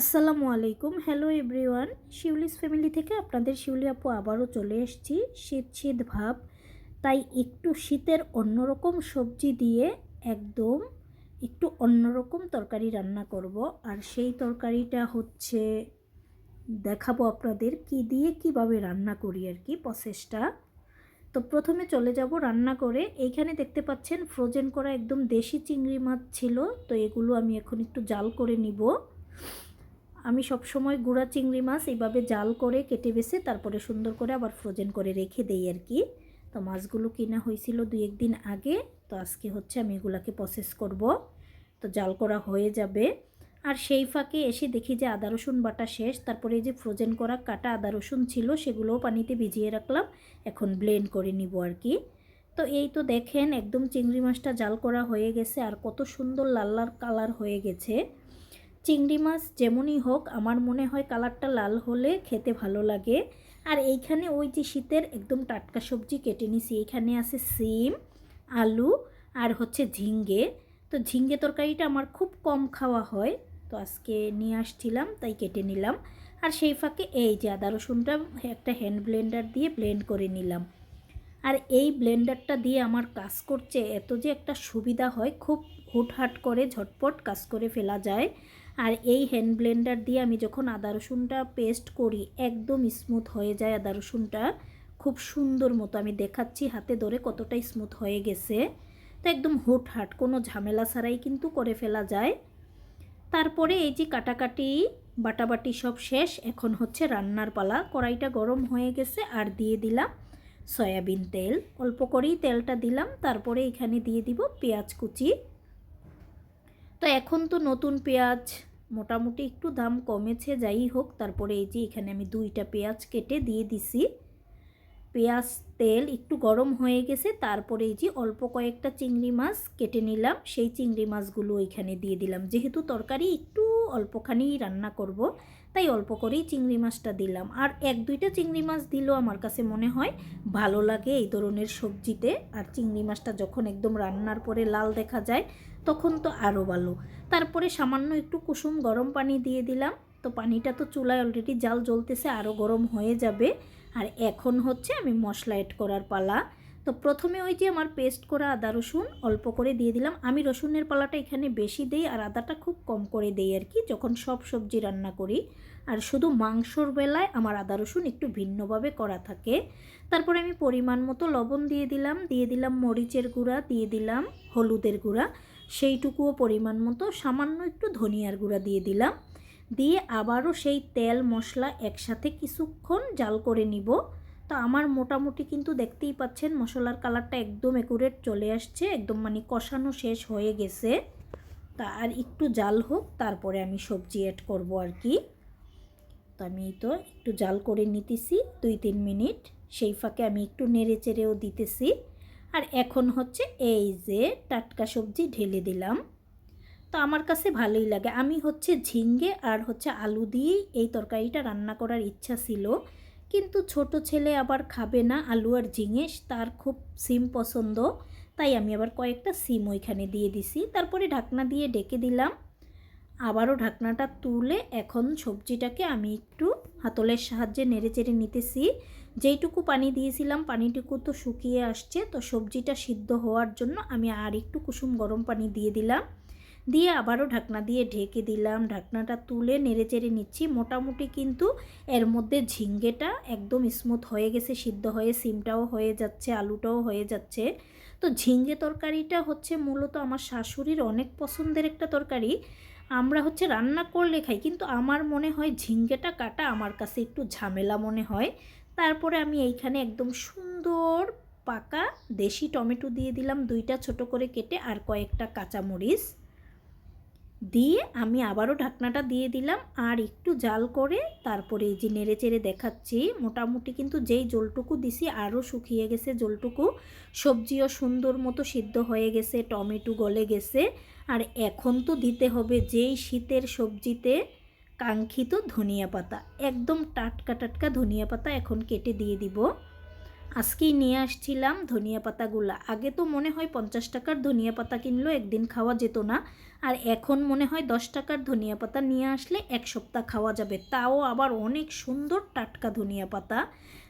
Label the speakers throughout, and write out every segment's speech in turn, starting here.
Speaker 1: আসসালামু আলাইকুম। Hello everyone Shiuli's family থেকে আপনাদের শিউলি আপু আবারও চলে এসেছি। শীত শীত ভাব, তাই একটু শীতের অন্যরকম সবজি দিয়ে একদম একটু অন্যরকম তরকারি রান্না করব। আর সেই তরকারিটা হচ্ছে, দেখাবো আপনাদের কি দিয়ে কীভাবে রান্না করি আর কি প্রসেসটা তো প্রথমে চলে যাব রান্না করে। এইখানে দেখতে পাচ্ছেন ফ্রোজেন করা একদম দেশি চিংড়ি মাছ ছিল, তো এগুলো আমি এখন একটু জাল করে নিব। আমি সব সময় গুঁড়া চিংড়ি মাছ এইভাবে জাল করে কেটে বেছে তারপরে সুন্দর করে আবার ফ্রোজেন করে রেখে দেই আর কি। তো মাছগুলো কিনা হয়েছিল দুই একদিন আগে, তো আজকে হচ্ছে আমি এগুলাকে প্রসেস করব। তো জাল করা হয়ে যাবে। আর সেই ফাঁকে এসে দেখি যে আদা, রসুন বাটা শেষ, তারপরে এই যে ফ্রোজেন করা কাটা আদা, রসুন ছিল সেগুলোও পানিতে ভিজিয়ে রাখলাম, এখন ব্লেন্ড করে নিব আর কি। তো এই তো দেখেন একদম চিংড়ি মাছটা জাল করা হয়ে গেছে, আর কত সুন্দর লাল লাল কালার হয়ে গেছে। চিংড়ি মাছ যেমনই হোক, আমার মনে হয় কালারটা লাল হলে খেতে ভালো লাগে। আর এইখানে ওই যে শীতের একদম টাটকা সবজি কেটে নিছি, এইখানে আছে সিম, আলু আর হচ্ছে ঝিঙ্গে তো ঝিঙ্গে তরকারিটা আমার খুব কম খাওয়া হয়, তো আজকে নিয়ে আসছিলাম, তাই কেটে নিলাম। আর সেই ফাঁকে এই যে আদা রসুনটা একটা হ্যান্ড ব্লেন্ডার দিয়ে ব্লেন্ড করে নিলাম। আর এই ব্লেন্ডারটা দিয়ে আমার কাজ করছে, এত যে একটা সুবিধা হয়, খুব হুটহাট করে ঝটপট কাজ করে ফেলা যায়। আর এই হ্যান্ড ব্লেন্ডার দিয়ে আমি যখন আদা রসুনটা পেস্ট করি, একদম স্মুথ হয়ে যায় আদা রসুনটা। খুব সুন্দর মতো আমি দেখাচ্ছি হাতে ধরে কতটা স্মুথ হয়ে গেছে। তো একদম হুটহাট, কোনো ঝামেলা ছাড়াই কিন্তু করে ফেলা যায়। তারপরে এই যে কাটাকাটি, বাটাবাটি সব শেষ, এখন হচ্ছে রান্নার পালা। কড়াইটা গরম হয়ে গেছে আর দিয়ে দিলাম সয়াবিন তেল। অল্প করেই তেলটা দিলাম, তারপরে এখানে দিয়ে দিব পেঁয়াজ কুচি। তো এখন তো নতুন পেঁয়াজ মোটামুটি একটু দাম কমেছে, যাই হোক। তারপরে এই যে এখানে আমি দুইটা পেঁয়াজ কেটে দিয়ে দিছি। পেঁয়াজ তেল একটু গরম হয়ে গেছে, তারপরে এই যে অল্প কয়েকটা চিংড়ি মাছ কেটে নিলাম। সেই চিংড়ি মাছগুলো ওইখানে দিয়ে দিলাম। যেহেতু তরকারি একটু অল্পখানি রান্না করব, তাই অল্প করেই চিংড়ি মাছটা দিলাম। আর এক দুইটা চিংড়ি মাছ দিলেও আমার কাছে মনে হয় ভালো লাগে এই ধরনের সবজিতে। আর চিংড়ি মাছটা যখন একদম রান্নার পরে লাল দেখা যায় তখন তো আরও ভালো তারপরে সামান্য একটু কুসুম গরম পানি দিয়ে দিলাম। তো পানিটা তো চুলায় অলরেডি জাল জ্বলতেছে আরও গরম হয়ে যাবে। আর এখন হচ্ছে আমি মশলা এড করার পালা। তো প্রথমে ওই যে আমার পেস্ট করা আদা, রসুন অল্প করে দিয়ে দিলাম। আমি রসুনের পালাটা এখানে বেশি দেই আর আদাটা খুব কম করে দেই আর কি, যখন সব সবজি রান্না করি। আর শুধু মাংসর বেলায় আমার আদা, রসুন একটু ভিন্নভাবে করা থাকে। তারপরে আমি পরিমাণ মতো লবণ দিয়ে দিলাম দিয়ে দিলাম মরিচের গুঁড়া, দিয়ে দিলাম হলুদের গুঁড়া। সেইটুকুও পরিমাণ মতো, সামান্য একটু ধনিয়ার গুঁড়া দিয়ে দিলাম। দিয়ে আবারও সেই তেল, মশলা একসাথে কিছুক্ষণ জাল করে নিব। তো আমার মোটামুটি কিন্তু দেখতেই পাচ্ছেন, মশলার কালারটা একদম একুরেট চলে আসছে, একদম মানে কষানো শেষ হয়ে গেছে। তা আর একটু জাল হোক, তারপরে আমি সবজি অ্যাড করব আর কি। তো আমি তো একটু জাল করে নিতেছি, দুই তিন মিনিট। সেই ফাঁকে আমি একটু নেড়ে চেড়েও দিতেছি। আর এখন হচ্ছে এই যে টাটকা সবজি ঢেলে দিলাম। তো আমার কাছে ভালোই লাগে। আমি হচ্ছে ঝিঙ্গে আর হচ্ছে আলু দিয়েই এই তরকারিটা রান্না করার ইচ্ছা ছিল। কিন্তু ছোট ছেলে আবার খাবে না আলু আর ঝিঙে তার খুব সিম পছন্দ। তাই আমি আবার কয়েকটা সিম ওইখানে দিয়ে দিছি। তারপরে ঢাকনা দিয়ে ডেকে দিলাম। আবারও ঢাকনাটা তুলে এখন সবজিটাকে আমি একটু হাতলের সাহায্যে নেড়ে চেড়ে নিতেছি। যেইটুকু পানি দিয়েছিলাম, পানিটুকু তো শুকিয়ে আসছে। তো সবজিটা সিদ্ধ হওয়ার জন্য আমি আর একটু কুসুম গরম পানি দিয়ে দিলাম। দিয়ে আবারও ঢাকনা দিয়ে ঢেকে দিলাম। ঢাকনাটা তুলে নেড়ে চেড়ে নিচ্ছি। মোটামুটি কিন্তু এর মধ্যে ঝিঙ্গেটা একদম স্মুথ হয়ে গেছে, সিদ্ধ হয়ে, সিমটাও হয়ে যাচ্ছে, আলুটাও হয়ে যাচ্ছে। তো ঝিঙ্গে তরকারিটা হচ্ছে মূলত আমার শাশুড়ির অনেক পছন্দের একটা তরকারি। আমরা হচ্ছে রান্না করলে খাই, কিন্তু আমার মনে হয় ঝিঙ্গেটা কাটা আমার কাছে একটু ঝামেলা মনে হয়। তারপরে আমি এইখানে একদম সুন্দর পাকা দেশি টমেটো দিয়ে দিলাম। দুইটা ছোট করে কেটে আর কয়েকটা কাঁচামরিচ। দিয়ে আমি আবারও ঢাকনাটা দিয়ে দিলাম আর একটু জাল করে তারপরে এই যে নেড়ে চেড়ে দেখাচ্ছি, মোটামুটি কিন্তু যেই জলটুকু দিছি আরও শুকিয়ে গেছে জলটুকু। সবজিও সুন্দর মতো সিদ্ধ হয়ে গেছে, টমেটো গলে গেছে। আর এখন তো দিতে হবে যেই শীতের সবজিতে কাঙ্ক্ষিত ধনিয়া পাতা, একদম টাটকা টাটকা ধনিয়া পাতা এখন কেটে দিয়ে দিব। আজকেই নিয়ে আসছিলাম ধনিয়া পাতাগুলা। আগে তো মনে হয় পঞ্চাশ টাকার ধনিয়া পাতা কিনলেও একদিন খাওয়া যেত না। আর এখন মনে হয় দশ টাকার ধনিয়া পাতা নিয়ে আসলে এক সপ্তাহ খাওয়া যাবে। তাও আবার অনেক সুন্দর টাটকা ধনিয়া পাতা।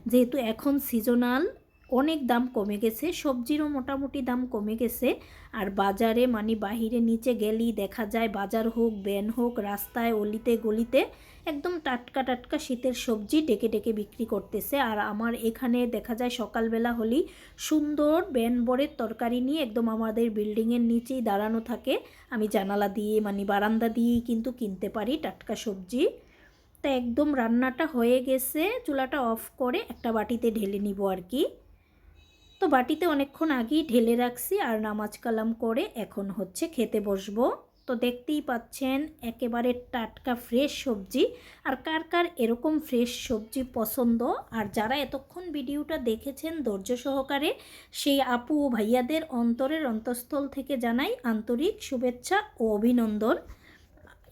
Speaker 1: যেহেতু এখন সিজনাল অনেক দাম কমে গেছে, সবজিরও মোটামুটি দাম কমে গেছে। আর বাজারে মানে বাহিরে নিচে গেলেই দেখা যায়, বাজার হোক, ব্যান হোক, রাস্তায়, অলিতে, গলিতে একদম টাটকা টাটকা শীতের সবজি ডেকে ডেকে বিক্রি করতেছে। আর আমার এখানে দেখা যায় সকালবেলা হলেই সুন্দর ব্যান বরের তরকারি নিয়ে একদম আমাদের বিল্ডিংয়ের নিচেই দাঁড়ানো থাকে। আমি জানালা দিয়ে মানে বারান্দা দিয়েই কিন্তু কিনতে পারি টাটকা সবজি। তা একদম রান্নাটা হয়ে গেছে, চুলাটা অফ করে একটা বাটিতে ঢেলে নিব আর কি। তো বাটিতে অনেকক্ষণ আগেই ঢেলে রাখছি আর নামাজ কালাম করে এখন হচ্ছে খেতে বসবো। তো দেখতেই পাচ্ছেন একেবারে টাটকা ফ্রেশ সবজি। আর কার কার এরকম ফ্রেশ সবজি পছন্দ? আর যারা এতক্ষণ ভিডিওটা দেখেছেন ধৈর্য সহকারে, সেই আপু ও ভাইয়াদের অন্তরের অন্তঃস্থল থেকে জানাই আন্তরিক শুভেচ্ছা ও অভিনন্দন।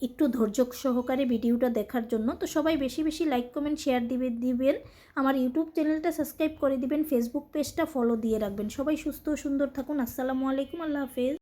Speaker 1: একটু ধৈর্য সহকারে ভিডিওটা দেখার জন্য। তো সবাই বেশি বেশি লাইক কমেন্ট শেয়ার দিবে, দিবেন। আমার ইউটিউব চ্যানেলটা সাবস্ক্রাইব করে দিবেন। ফেসবুক পেজটা ফলো দিয়ে রাখবেন। সবাই সুস্থ, সুন্দর থাকুন। আসসালামু আলাইকুম। আল্লাহ হাফেজ।